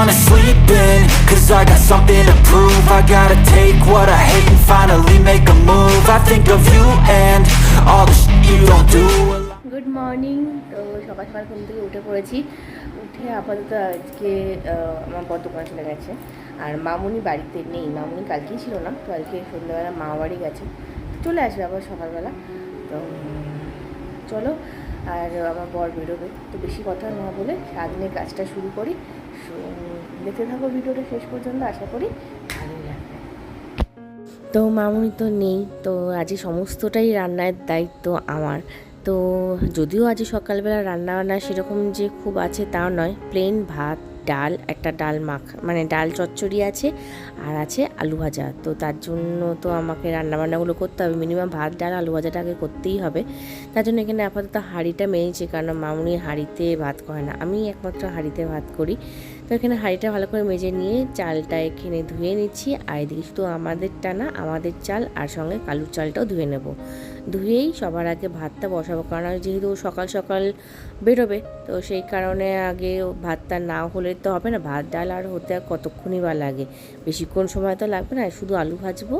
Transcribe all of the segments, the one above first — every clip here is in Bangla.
wanna sleep in Cause I got something to prove I gotta take what I hate and finally make a move I think of you and all the shit you don't do good morning তো সকাল সকাল ঘুম থেকে উঠে পড়েছি উঠে আপাতত আজকে আমার বর দোকানে চলে গেছে আর মামুনি বাড়িতে নেই মামুনি কালকেই ছিল না কালকে সন্ধ্যাবেলা মা বাড়ি গেছে চলে আসবে আবার সকালবেলা তো চলো আর আমার বর বেরোবে। তো বেশি কথা না বলে সারাদিনের কাজটা শুরু করি। দেখে থাকো ভিডিওটা শেষ পর্যন্ত। আশা করি ভালোই লাগবে। তো মামুনি তো নেই। তো আজ সমস্তটাই রান্নার দায়িত্ব আমার। তো যদিও আজ সকালবেলা রান্না বান্না সেরকম যে খুব আছে তা নয় প্লেন ভাত ডাল, একটা ডাল মাখ মানে ডাল চচ্চড়ি আছে আর আছে আলু ভাজা। তো তার জন্য তো আমাকে রান্নাবান্নাগুলো করতে হবে। মিনিমাম ভাত, ডাল, আলু ভাজাটা আগে করতেই হবে। তার জন্য এখানে আপাতত হাঁড়িটা মেয়েছি কারণ মামুনি হাঁড়িতে ভাত করে না। আমি একমাত্র হাঁড়িতে ভাত করি। তো এখানে হাঁড়িটা ভালো করে মেজে নিয়ে চালটা এখানে ধুয়ে নিচ্ছি। আর এদিকে শুধু আমাদেরটা না, আমাদের চাল আর সঙ্গে কালুর চালটাও ধুয়ে নেব। ধুয়েই সবার আগে ভাতটা বসাবো, কারণ যেহেতু সকাল সকাল বেরোবে, তো সেই কারণে আগে ভাতটা না হলে তো হবে না। ভাত, ডাল আর হতে আর কতক্ষণই বা লাগে? বেশিক্ষণ সময় তো লাগবে না, শুধু আলু ভাজবো,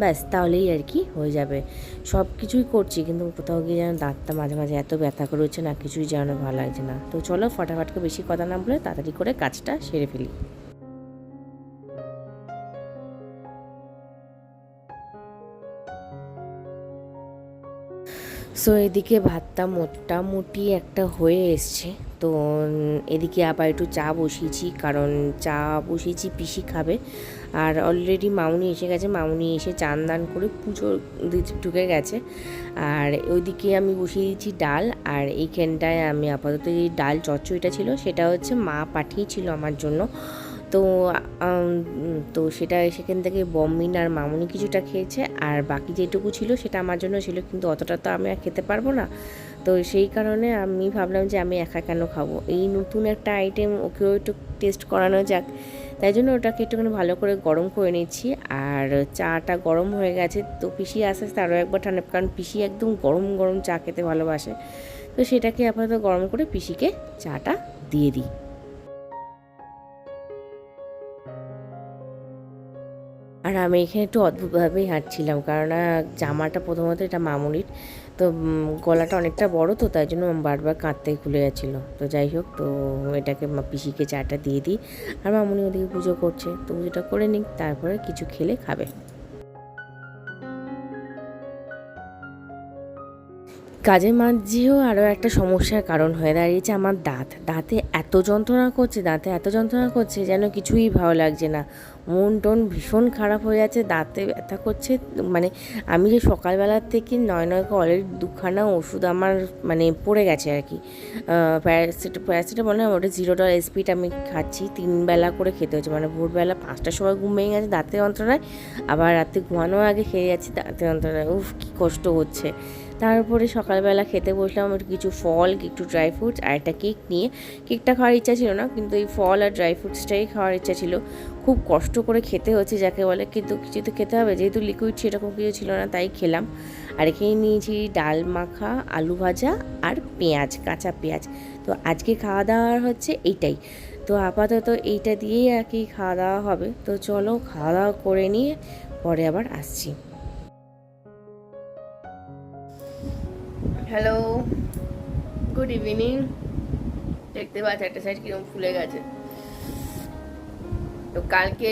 ব্যাস, তাহলেই আর কি হয়ে যাবে। সব কিছুই করছি, কিন্তু কোথাও গিয়ে যেন দাঁতটা মাঝে মাঝে এত ব্যথা করেছে না কিছুই যেন ভালো লাগছে না। তো চলো ফটাফটকে বেশি কথা না বলে তাড়াতাড়ি করে কাজটা সেরে ফেলি। সো এদিকে ভাতটা মোটামুটি একটা হয়ে এসছে। তো এদিকে আবার একটু চা বসিয়েছি, কারণ চা বসিয়েছি, পিসি খাবে। আর অলরেডি মামুনি এসে গেছে, মামুনি এসে চান দান করে পুজো ঢুকে গেছে। আর ওইদিকে আমি বসিয়ে দিয়েছি ডাল, আর এইখানটায় আমি আপাতত যে ডাল চচ্চড়িটা ছিল, সেটা হচ্ছে মা পাঠিয়েছিল আমার জন্য। তো তো সেটা সেখান থেকে বম্মিন আর মামুনি কিছুটা খেয়েছে, আর বাকি যেটুকু ছিল সেটা আমার জন্য ছিল, কিন্তু অতটা তো আমি আর খেতে পারব না। তো সেই কারণে আমি ভাবলাম যে আমি একা কেন খাব? এই নতুন একটা আইটেম ওকেও একটু টেস্ট করানো যাক। তাই জন্য ওটাকে একটুখানি ভালো করে গরম করে নিচ্ছি, আর চাটা গরম হয়ে গেছে। তো পিসি আস্তে আস্তে আরও একবার ঠান্ডা, কারণ পিসি একদম গরম গরম চা খেতে ভালোবাসে। তো সেটাকে আপাতত গরম করে পিসিকে চাটা দিয়ে দিই। আর আমি এখানে একটু অদ্ভুতভাবেই হাঁটছিলাম কারণ জামাটা প্রথমত এটা মামুলির তো গলাটা অনেকটা বড় তো, তাই জন্য বারবার কাঁদতে খুলে যাচ্ছিল তো যাই হোক, তো এটাকে পিসিকে চাটা দিয়ে দিই। আর মামুনি ওদিকে পুজো করছে, তো পুজোটা করে নিক, তারপরে কিছু খেলে খাবে। কাজের মাঝেও আরও একটা সমস্যার কারণ হয়ে দাঁড়িয়েছে আমার দাঁত। দাঁতে এত যন্ত্রণা করছে, দাঁতে এত যন্ত্রণা করছে যেন কিছুই ভালো লাগছে না। মন টন ভীষণ খারাপ হয়ে যাচ্ছে, দাঁতে ব্যথা করছে মানে আমি যে সকালবেলার থেকে নয় নয় করে অলরেডি দুখানা ওষুধ আমার মানে পড়ে গেছে আর কি। প্যারাসিটা প্যারাসিটামল না, ওটা জিরো ডল এসপিটা আমি খাচ্ছি তিনবেলা করে খেতে হচ্ছে। মানে ভোরবেলা পাঁচটার সময় ঘুম ভেঙে গেছে দাঁতের যন্ত্রণায়, আবার রাতে ঘুমানোর আগে খেয়ে যাচ্ছি দাঁতের যন্ত্রণায়। উফ, কী কষ্ট হচ্ছে। তারপরে সকালবেলা খেতে বসলাম, একটু কিছু ফল, একটু ড্রাই ফ্রুটস আর একটা কেক নিয়ে। কেকটা খাওয়ার ইচ্ছা ছিল না, কিন্তু এই ফল আর ড্রাই ফ্রুটসটাই খাওয়ার ইচ্ছা ছিল। খুব কষ্ট করে খেতে হচ্ছে যাকে বলে, কিন্তু কিছু তো খেতে হবে। যেহেতু লিকুইড সেরকম কিছু ছিল না, তাই খেলাম। আর এখানে নিয়েছি ডাল মাখা, আলু ভাজা আর পেঁয়াজ, কাঁচা পেঁয়াজ। তো আজকে খাওয়া দাওয়ার হচ্ছে এইটাই। তো আপাতত এইটা দিয়েই আর কি খাওয়া দাওয়া হবে। তো চলো খাওয়া দাওয়া করে নিয়ে পরে আবার আসছি। হ্যালো গুড ইভিনিং দেখতে পাচ্ছ, একটা সাইড কীরকম ফুলে গেছে। তো কালকে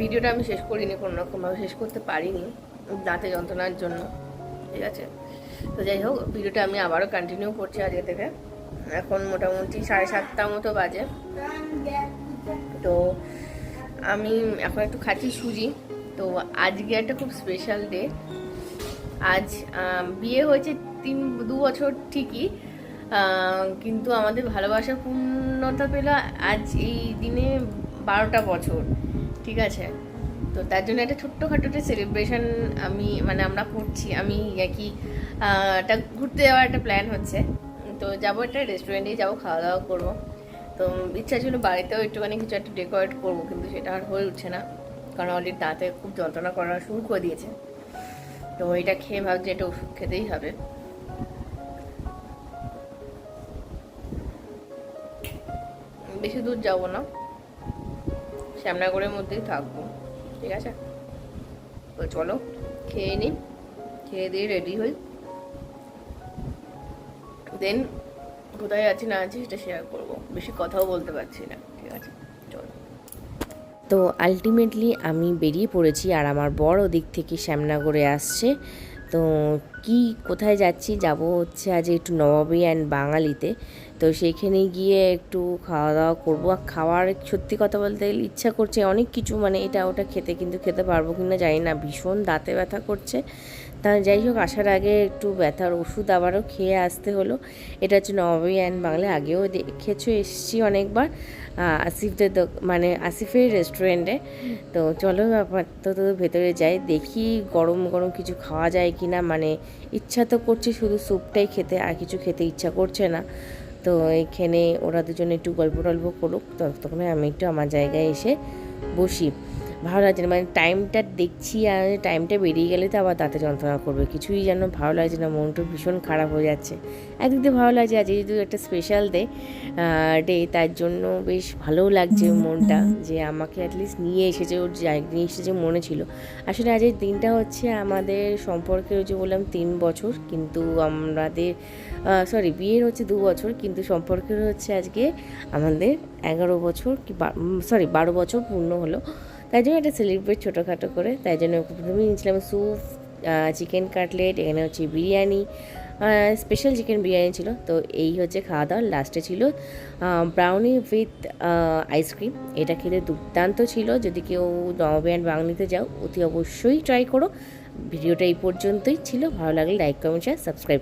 ভিডিওটা আমি শেষ করিনি কোনো রকমভাবে শেষ করতে পারিনি, দাঁতে যন্ত্রণার জন্য, ঠিক আছে? তো যাই হোক ভিডিওটা আমি আবারও কন্টিনিউ করছি আজকে থেকে। এখন মোটামুটি সাড়ে সাতটা মতো বাজে। তো আমি এখন একটু খাচ্ছি সুজি। তো আজকে একটা খুব স্পেশাল ডে আজ বিয়ে হয়েছে তিন, দু বছর ঠিকই কিন্তু আমাদের ভালোবাসা পূর্ণতা পেল আজ এই দিনে বারোটা বছর, ঠিক আছে? তো তার জন্য একটা ছোট্টখাটো একটা সেলিব্রেশন আমি মানে আমরা করছি, আমি আর কি একটা ঘুরতে যাওয়ার একটা প্ল্যান হচ্ছে। তো যাব একটা রেস্টুরেন্টেই যাব, খাওয়া দাওয়া করব। তো ইচ্ছা ছিল বাড়িতেও একটুখানি কিছু একটা ডেকোরেট করব, কিন্তু সেটা আর হয়ে উঠছে না। কারণ অলরেডি দাঁতে খুব যন্ত্রণা করা শুরু করে দিয়েছে। তো এটা খেয়ে ভাবছি এটা ওষুধ খেতেই হবে। বেশি দূর যাব না। শ্যামনগরের মধ্যেই থাকব। ঠিক আছে? তো চলো, খেয়ে নিই খেয়ে দিয়ে রেডি হই। দেন কোথায় আছি না আছি সেটা শেয়ার করব। বেশি কথাও বলতে পারছি না। তো আলটিমেটলি আমি বেরিয়ে পড়েছি আর আমার বড় দিক থেকে শ্যামনগরে আসছে। তো কি কোথায় যাচ্ছি? যাব হচ্ছে আজ একটু নবাবী অ্যান্ড বাঙালিতে। তো সেইখানে গিয়ে একটু খাওয়া দাওয়া করব। আর খাওয়ার সত্যি কথা বলতে গেলে ইচ্ছা করছে অনেক কিছু মানে এটা ওটা খেতে, কিন্তু খেতে পারব কি না জানি না। ভীষণ দাঁতে ব্যথা করছে। তা যাই হোক, আসার আগে একটু ব্যথার ওষুধ আবারও খেয়ে আসতে হলো। এটা হচ্ছে নবাবী অ্যান্ড বাংলা। আগেও দেখেছ, এসেছি অনেকবার। আসিফদের মানে আসিফের রেস্টুরেন্টে। তো চলো আপাতত ভেতরে যাই, দেখি গরম গরম কিছু খাওয়া যায় কি না মানে ইচ্ছা তো করছে শুধু স্যুপটাই খেতে, আর কিছু খেতে ইচ্ছা করছে না। তো এখানে ওরা দুজনে একটু গল্প টল্প করুক, ততক্ষণে আমি একটু আমার জায়গায় এসে বসি। ভালো লাগছে না। মানে টাইমটা দেখছি আর টাইমটা বেরিয়ে গেলে তো আবার দাঁতে যন্ত্রণা করবে। কিছুই যেন ভালো লাগছে না মনটা ভীষণ খারাপ হয়ে যাচ্ছে। একদিক দিয়ে ভালো লাগছে আজ যেহেতু একটা স্পেশাল ডে ডে তার জন্য বেশ ভালোও লাগছে মনটা যে আমাকে অ্যাটলিস্ট নিয়ে এসেছে ওর নিয়ে এসেছে মনে ছিল। আসলে আজকের দিনটা হচ্ছে আমাদের সম্পর্কে ওই যে বললাম তিন বছর কিন্তু আমাদের সরি বিয়ের হচ্ছে দু বছর কিন্তু সম্পর্কের হচ্ছে আজকে আমাদের এগারো বছর কি সরি বারো বছর পূর্ণ হলো। তাই জন্য এটা সেলিব্রেট ছোটোখাটো করে, তাই জন্য প্রথমে নিয়েছিলাম স্যুপ চিকেন কাটলেট এখানে হচ্ছে বিরিয়ানি স্পেশাল চিকেন বিরিয়ানি ছিল। তো এই হচ্ছে খাওয়া দাওয়া লাস্টে ছিল ব্রাউনি উইথ আইসক্রিম এটা খেতে দুর্দান্ত ছিল, যদি কেউ নবাবিয়ান বাংলিতে যাও, অতি অবশ্যই ট্রাই করো। ভিডিওটা এই পর্যন্তই ছিল, ভালো লাগলে লাইক কমেন্ট শেয়ার সাবস্ক্রাইব